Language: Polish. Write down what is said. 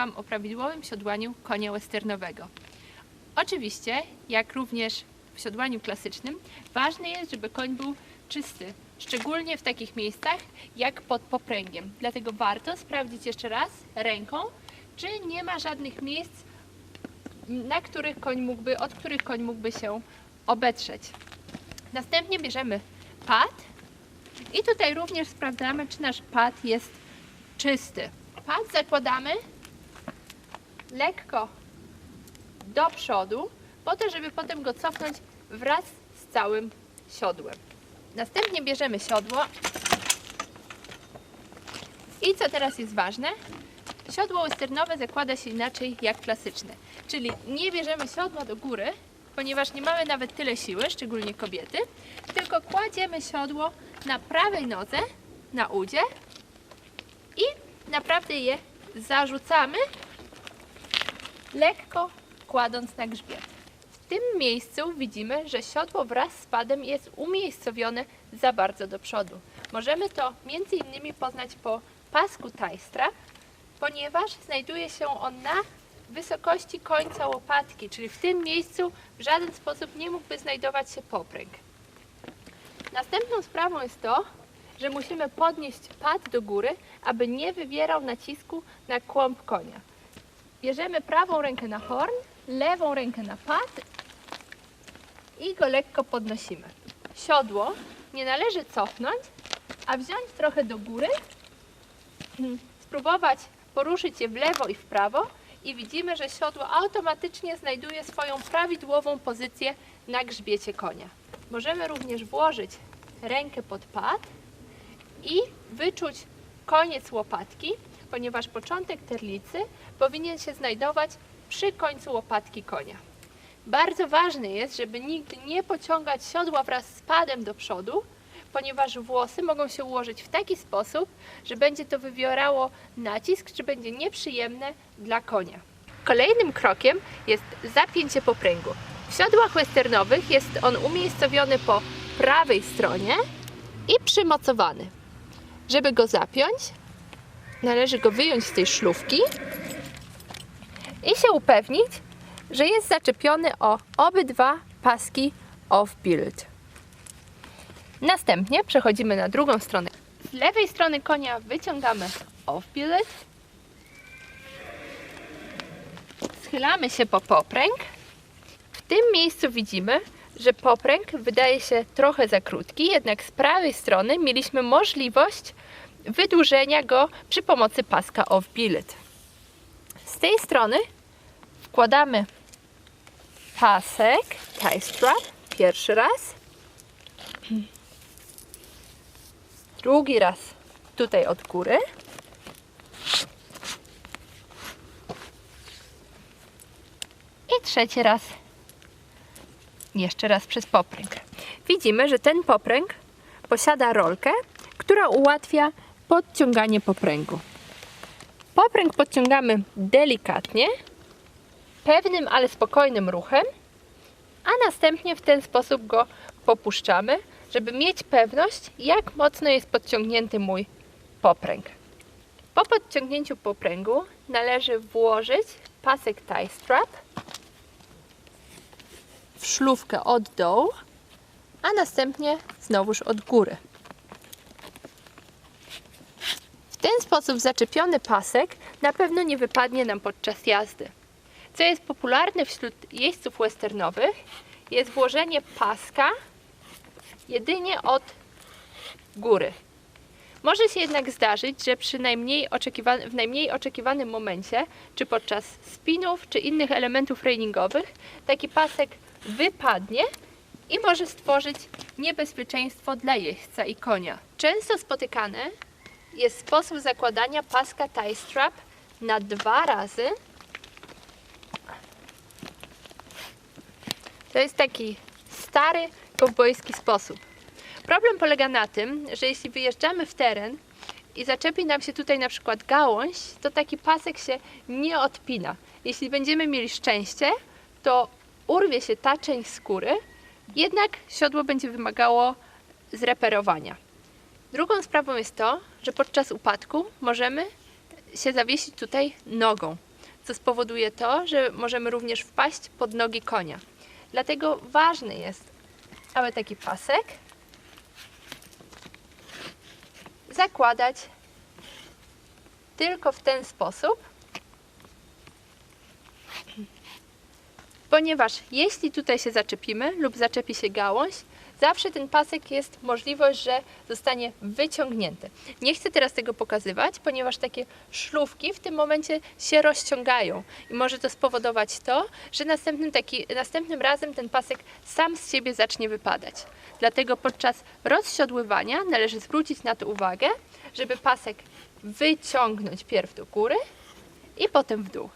Wam o prawidłowym siodłaniu konia westernowego. Oczywiście, jak również w siodłaniu klasycznym, ważne jest, żeby koń był czysty, szczególnie w takich miejscach jak pod popręgiem. Dlatego warto sprawdzić jeszcze raz ręką, czy nie ma żadnych miejsc, na których koń mógłby, od których koń mógłby się obetrzeć. Następnie bierzemy pad i tutaj również sprawdzamy, czy nasz pad jest czysty. Pad zakładamy lekko do przodu, po to, żeby potem go cofnąć wraz z całym siodłem. Następnie bierzemy siodło. I co teraz jest ważne? Siodło westernowe zakłada się inaczej jak klasyczne. Czyli nie bierzemy siodła do góry, ponieważ nie mamy nawet tyle siły, szczególnie kobiety, tylko kładziemy siodło na prawej nodze, na udzie i naprawdę je zarzucamy, lekko kładąc na grzbiet. W tym miejscu widzimy, że siodło wraz z padem jest umiejscowione za bardzo do przodu. Możemy to między innymi poznać po pasku tajstra, ponieważ znajduje się on na wysokości końca łopatki, czyli w tym miejscu w żaden sposób nie mógłby znajdować się popręg. Następną sprawą jest to, że musimy podnieść pad do góry, aby nie wywierał nacisku na kłąb konia. Bierzemy prawą rękę na horn, lewą rękę na pad i go lekko podnosimy. Siodło nie należy cofnąć, a wziąć trochę do góry, mm, spróbować poruszyć je w lewo i w prawo i widzimy, że siodło automatycznie znajduje swoją prawidłową pozycję na grzbiecie konia. Możemy również włożyć rękę pod pad i wyczuć koniec łopatki, ponieważ początek terlicy powinien się znajdować przy końcu łopatki konia. Bardzo ważne jest, żeby nigdy nie pociągać siodła wraz z padem do przodu, ponieważ włosy mogą się ułożyć w taki sposób, że będzie to wywierało nacisk, czy będzie nieprzyjemne dla konia. Kolejnym krokiem jest zapięcie popręgu. W siodłach westernowych jest on umiejscowiony po prawej stronie i przymocowany. Żeby go zapiąć, należy go wyjąć z tej szlufki i się upewnić, że jest zaczepiony o obydwa paski off-build. Następnie przechodzimy na drugą stronę. Z lewej strony konia wyciągamy off-build, schylamy się po popręg. W tym miejscu widzimy, że popręg wydaje się trochę za krótki, jednak z prawej strony mieliśmy możliwość wydłużenia go przy pomocy paska off-billet. Z tej strony wkładamy pasek tie strap pierwszy raz, drugi raz tutaj od góry i trzeci raz jeszcze raz przez popręg. Widzimy, że ten popręg posiada rolkę, która ułatwia podciąganie popręgu. Popręg podciągamy delikatnie, pewnym, ale spokojnym ruchem, a następnie w ten sposób go popuszczamy, żeby mieć pewność, jak mocno jest podciągnięty mój popręg. Po podciągnięciu popręgu należy włożyć pasek tie strap w szlówkę od dołu, a następnie znowuż od góry. W ten sposób zaczepiony pasek na pewno nie wypadnie nam podczas jazdy. Co jest popularne wśród jeźdźców westernowych, jest włożenie paska jedynie od góry. Może się jednak zdarzyć, że przy najmniej w najmniej oczekiwanym momencie, czy podczas spinów, czy innych elementów treningowych, taki pasek wypadnie i może stworzyć niebezpieczeństwo dla jeźdźca i konia. Często spotykany jest sposób zakładania paska tie strap na dwa razy. To jest taki stary, kowbojski sposób. Problem polega na tym, że jeśli wyjeżdżamy w teren i zaczepi nam się tutaj na przykład gałąź, to taki pasek się nie odpina. Jeśli będziemy mieli szczęście, to urwie się ta część skóry, jednak siodło będzie wymagało zreperowania. Drugą sprawą jest to, że podczas upadku możemy się zawiesić tutaj nogą, co spowoduje to, że możemy również wpaść pod nogi konia. Dlatego ważny jest, aby taki pasek zakładać tylko w ten sposób, ponieważ jeśli tutaj się zaczepimy lub zaczepi się gałąź, zawsze ten pasek jest możliwość, że zostanie wyciągnięty. Nie chcę teraz tego pokazywać, ponieważ takie szlówki w tym momencie się rozciągają i może to spowodować to, że następnym, taki, następnym razem ten pasek sam z siebie zacznie wypadać. Dlatego podczas rozsiodływania należy zwrócić na to uwagę, żeby pasek wyciągnąć pierw do góry i potem w dół.